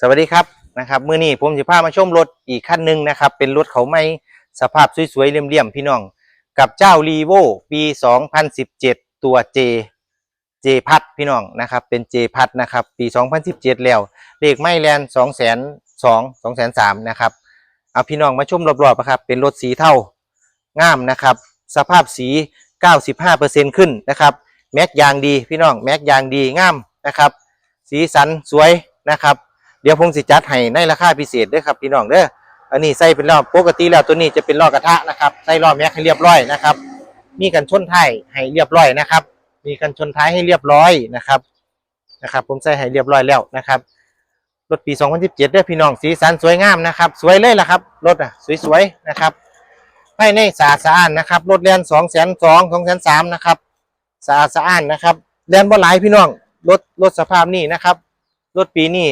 สวัสดีครับนะครับมื้อนี้ผมจะพามาชมรถอีกคันหนึ่งนะครับ เป็นรถเขาไม่สภาพสวยๆเลี่ยมๆพี่น้อง กับเจ้า r ีโวปี 2017 ตัว J J พัดพี่น้องนะครับ เป็น J พัดนะครับ ปี 2017 แล้วเลขไม่แลน2 0 0 0 0 2 2 3 0 0นะครับเอาพี่น้องมาชมรอบๆนะครับ เป็นรถสีเทางามนะครับ สภาพสี 95%ขึ้นนะครับ แม็กยางดีพี่น้องแม็กยางดีงามนะครับ สีสันสวยนะครับ เดี๋ยวผมสิจัดให้ในราคาพิเศษด้วยครับพี่น้องเด้ออันนี้ใส่เป็นรอบปกติแล้วตัวนี้จะเป็นรอบกระทะนะครับใส่รอบแม็กให้เรียบร้อยนะครับ มีกันชนท้ายให้เรียบร้อยนะครับ มีกันชนท้ายให้เรียบร้อยนะครับนะครับ ผมใส่ให้เรียบร้อยแล้วนะครับรถปี 2017เด้อพี่น้องสีสันสวยงามนะครับ สวยเลยล่ะครับรถอะสวยๆนะครับภายในสะอาดสะอ้านนะครับรถแลน2 2 0 0 0 2 3 0 0นะครับสะอาดสะอ้านนะครับแลนบ่หลายพี่น้องรถรถสภาพนี้นะครับรถปีนี้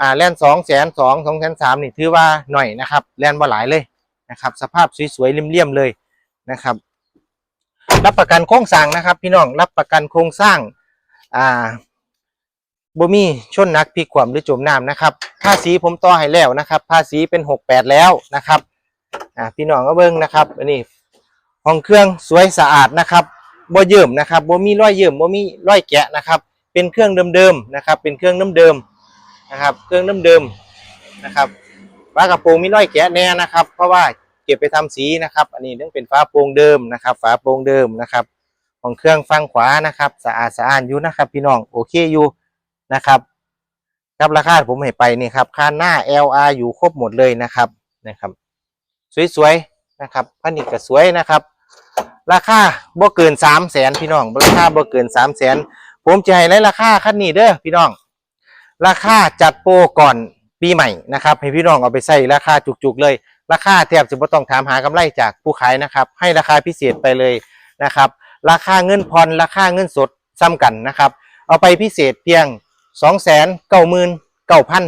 อ่าแลนสองแสนสองสองแสนสามนี่ถือว่าหน่อยนะครับแลนบ่หลายเลยนะครับ สภาพสวยๆเลี่ยมๆเลยนะครับ รับประกันโครงสร้างนะครับ พี่น้องรับประกันโครงสร้างอ่าบ่มีชนนักพลิกความหรือจมน้ำนะครับภาษีผมต่อให้แล้วนะครับ ภาษีเป็นหกแปดแล้วนะครับอ่าพี่น้องก็เบิ่งนะครับอันนี้ห้องเครื่องสวยสะอาดนะครับบ่เยิ่มนะครับบ่มีรอยเยิ่มบ่มีรอยแกะนะครับ เป็นเครื่องเดิมๆนะครับ เป็นเครื่องเดิมๆ นะครับ เครื่องเดิมๆนะครับฝากระโปรงมีรอยแกะแน่นะครับ เพราะว่าเก็บไปทำสีนะครับ อันนี้ต้องเป็นฝาโปรงเดิมนะครับ ฝาโปรงเดิมนะครับ ของเครื่องฟังขวานะครับ สะอาดสะอ้านอยู่นะครับ พี่น้องโอเคอยู่นะครับ ครับราคาผมให้ไปนี่ครับค่าหน้า LR อยู่ครบหมดเลยนะครับนะครับ สวยๆนะครับพันนี้ก็สวยนะครับ ราคาบ่เกินสามแสนพี่น้องราคาบ่เกินสามแสนผมจะให้ในราคาคันนี้เด้อพี่น้อง ราคาจัดโปรก่อนปีใหม่นะครับให้พี่น้องเอาไปใส่ราคาจุกๆเลย ราคาแทบจะไม่ต้องถามหากำไรจากผู้ขายนะครับ ให้ราคาพิเศษไปเลยนะครับ ราคาเงินผ่อนราคาเงินสดซ้ำกันนะครับ เอาไปพิเศษเพียงสองแสนเก้าหมื่นเก้าพัน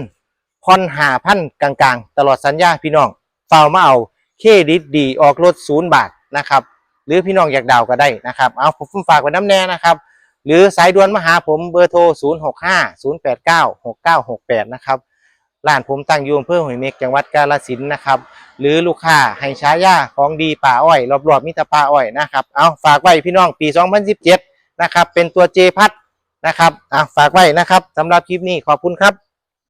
ผ่อนหาพันกลางๆ ตลอดสัญญาพี่น้องเฝ้ามาเอาเครดิตดีออกรถศูนย์บาทนะครับ หรือพี่น้องอยากดาวก็ได้นะครับ เอาผมฝากไว้น้ำแน่นะครับ หรือสายด่วนมาหาผมเบอร์โทร 0 6 5 0 8 9 6 9 6 8 นะครับร้านผมตั้งอยู่อำเภอหอยเม็กจังหวัดกาฬสินธุ์นะครับ หรือลูกค้าให้ใช้ยาของดีป่าอ้อยรอบๆมิตรป่าอ้อยนะครับ เอาฝากไว้พี่น้องปี 2017 นะครับ เป็นตัวเจพัดนะครับ อะฝากไว้นะครับสำหรับคลิปนี้ขอบคุณครับ